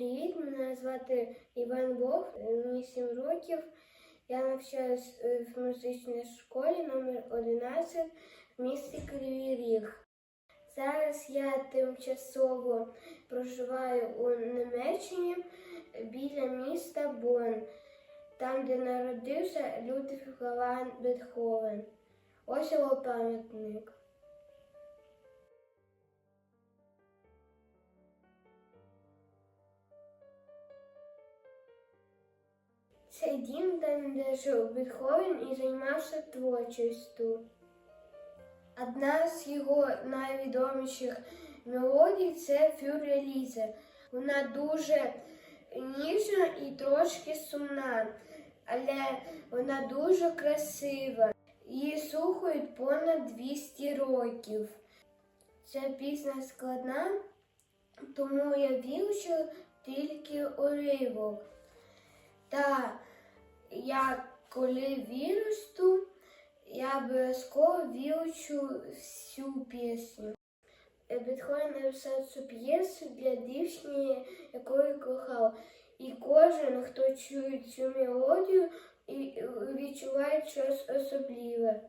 Привіт, мене звати Іван Вов, мені 7 років. Я навчаюсь е, в музичній школі номер 11 в місті Кривий Ріг. Зараз я тимчасово проживаю у Німеччині біля міста Бонн, там, де народився Людвиг Галан Бетховен. Ось його пам'ятник. Це дім, де жив Бетховен і займався творчістю. Одна з його найвідоміших мелодій це Фюрелізе. Вона дуже ніжна і трошки сумна, але вона дуже красива. Її слухають понад 200 років. Ця пісня складна, тому я вивчу тільки уривок. Та я коли виросту, я обов'язково вивчу всю пісню. Бетховен написав цю п'єсу для дівчини, якою кохав. І кожен, хто чує цю мелодію, відчуває щось особливе.